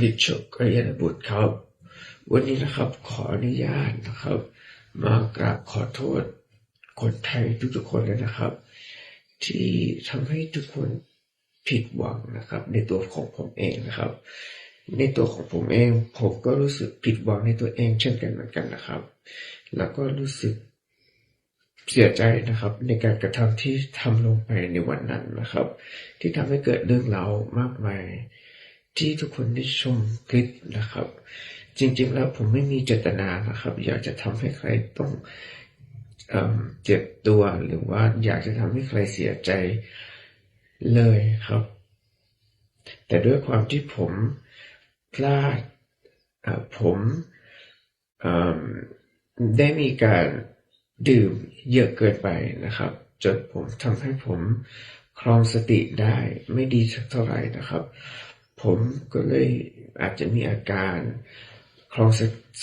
ลิตโชคกยานบุตรครับ วันนี้นะครับขออนุญาตนะครับ มากราบขอโทษคนไทยทุกๆคนเลยนะครับ ที่ทำให้ทุกคนผิดหวังนะครับ ในตัวของผมเองนะครับ ในตัวของผมเอง ผมก็รู้สึกผิดหวังในตัวเองเช่นกันเหมือนกันนะครับ แล้วก็รู้สึกเสียใจนะครับในการกระทำที่ทำลงไปในวันนั้นนะครับ ที่ทำให้เกิดเรื่องราวมากมาย ที่ทุกคนได้ชมคลิปนะครับ จริงๆแล้วผมไม่มีเจตนานะครับ อยากจะทำให้ใครต้องเอเจ็บตัวหรือว่าอยากจะทำให้ใครเสียใจเลยครับ แต่ด้วยความที่ผมพลาดผมได้มีการดื่มเยอะเกินไปนะครับ จนผมทำให้ผมครองสติได้ไม่ดีสักเท่าไหร่นะครับ ผมก็เลยอาจจะมีอาการครองส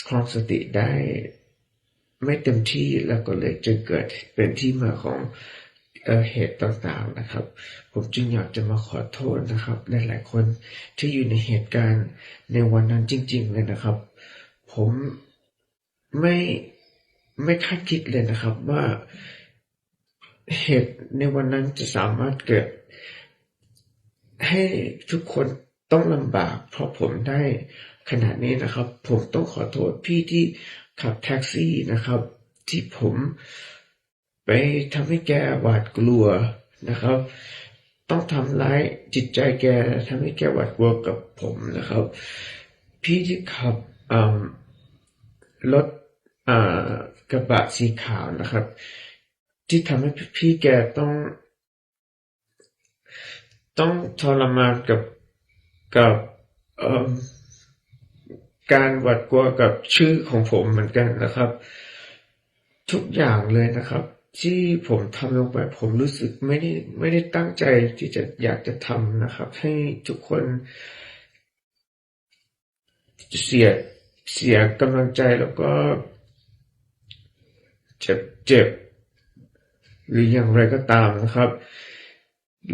ครองสติได้ไม่เต็มที่แล้วก็เลยจึงเกิดเป็นที่มาของเออเหตุต่างๆนะครับ ผมจึงอยากจะมาขอโทษนะครับ หลายๆคนที่อยู่ในเหตุการณ์ในวันนั้นจริง ๆ เลยนะครับ ผมไม่ไม่คาดคิดเลยนะครับว่าเหตุในวันนั้นจะสามารถเกิด ให้ทุกคน ต้องลำบากเพราะผมได้ขนาดนี้นะครับ ผมต้องขอโทษพี่ที่ขับแท็กซี่นะครับ ที่ผมไปทำให้แกหวาดกลัวนะครับ ต้องทำร้ายจิตใจแกทำให้แกหวาดกลัวกับผมนะครับ พี่ที่ขับรถกระบะสีขาวนะครับ ที่ทำให้พี่แกต้อง ต้องทรมานกับ กับการหวาดกลัวกับชื่อของผมเหมือนกันนะครับ ทุกอย่างเลยนะครับ ที่ผมทำลงไปผมรู้สึกไม่ได้ไม่ได้ตั้งใจที่จะอยากจะทำนะครับ ให้ทุกคนเสียเสียกำลังใจแล้วก็เจ็บเจ็บหรืออย่างไรก็ตามนะครับ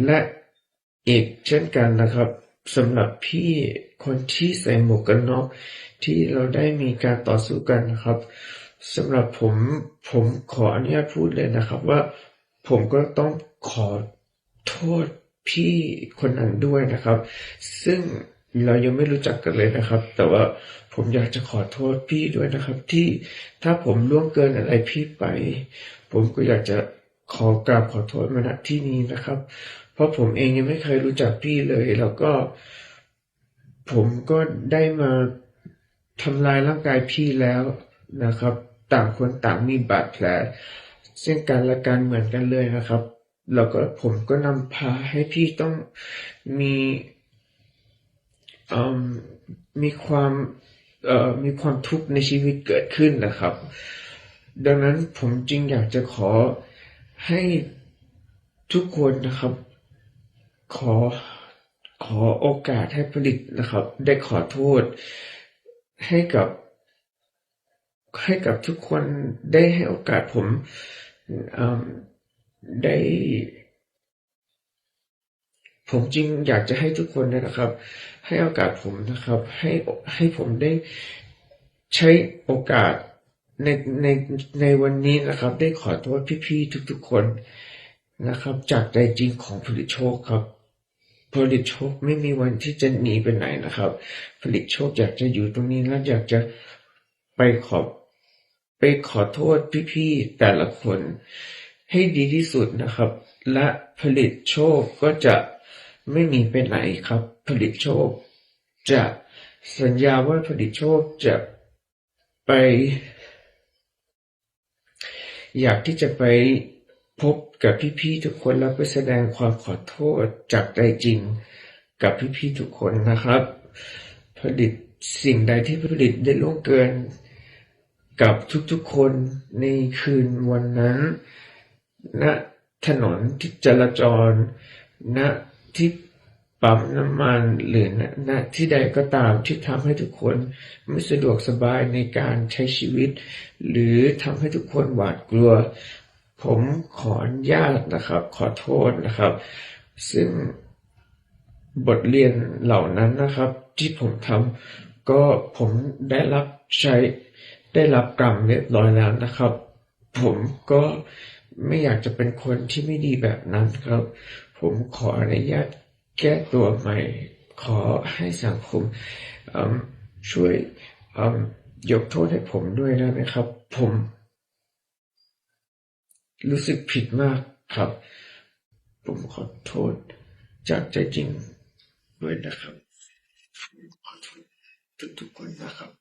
และอีกเช่นกันนะครับ สำหรับพี่คนที่ใส่หมวกกันน็อกที่เราได้มีการต่อสู้กันนะครับสำหรับผมผมขออนุญาตพูดเลยนะครับ ว่าผมก็ต้องขอโทษพี่คนนั้นด้วยนะครับ ซึ่งเรายังไม่รู้จักกันเลยนะครับ แต่ว่าผมอยากจะขอโทษพี่ด้วยนะครับ ที่ถ้าผมล่วงเกินอะไรพี่ไป ผมก็อยากจะขอกราบขอโทษมาณที่นี้นะครับ เพราะผมเองยังไม่เคยรู้จักพี่เลย แล้วก็ผมก็ได้มาทำลายร่างกายพี่แล้วนะครับ ต่างคนต่างมีบาดแผลซึ่งกันและกันเหมือนกันเลยนะครับ แล้วก็ผมก็นำพาให้พี่ต้องมีมีความมีความทุกข์ในชีวิตเกิดขึ้นนะครับ ดังนั้นผมจึงอยากจะขอให้ทุกคนนะครับ ขอขอโอกาสให้ผลิตนะครับ ได้ขอโทษให้กับให้กับทุกคนได้ให้โอกาสผมอืมได้ ผมจึงอยากจะให้ทุกคนนะครับ ให้โอกาสผมนะครับ ให้ให้ผมได้ใช้โอกาสในในในวันนี้นะครับ ได้ขอโทษพี่ๆทุกๆคนนะครับ จากใจจริงของผลิตโชคครับ ผลิตโชคไม่มีวันที่จะหนีไปไหนนะครับ ผลิตโชคอยากจะอยู่ตรงนี้แล้วอยากจะไปขอบไปขอโทษพี่ๆแต่ละคน ให้ดีที่สุดนะครับ และผลิตโชคก็จะไม่หนีไปไหนครับ ผลิตโชค จะสัญญาว่าผลิตโชคจะไป อยากที่จะไปพบ กับพี่ๆทุกคนแล้วไปแสดงความขอโทษจากใจจริง กับพี่ๆทุกคนนะครับ ผลิตสิ่งใดที่ผลิตได้ล่วงเกิน กับทุกๆคนในคืนวันนั้นณถนนที่จราจรณที่ปั๊มน้ำมันหรือณณที่ใดก็ตามที่ทำให้ทุกคนไม่สะดวกสบายในการใช้ชีวิต หรือทำให้ทุกคนหวาดกลัว ผมขออนุญาตนะครับ ขอโทษนะครับ ซึ่งบทเรียนเหล่านั้นนะครับ ที่ผมทำก็ผมได้รับใช้ได้รับกรรมเรียบร้อยแล้วนะครับ ผมก็ไม่อยากจะเป็นคนที่ไม่ดีแบบนั้นครับ ผมขออนุญาตแก้ตัวใหม่ ขอให้สังคมช่วยยกโทษให้ผมด้วยได้ไหมครับ ผม รู้สึกผิดมากครับ ผมขอโทษจากใจจริงด้วยนะครับ ผมขอโทษทุกๆคนนะครับ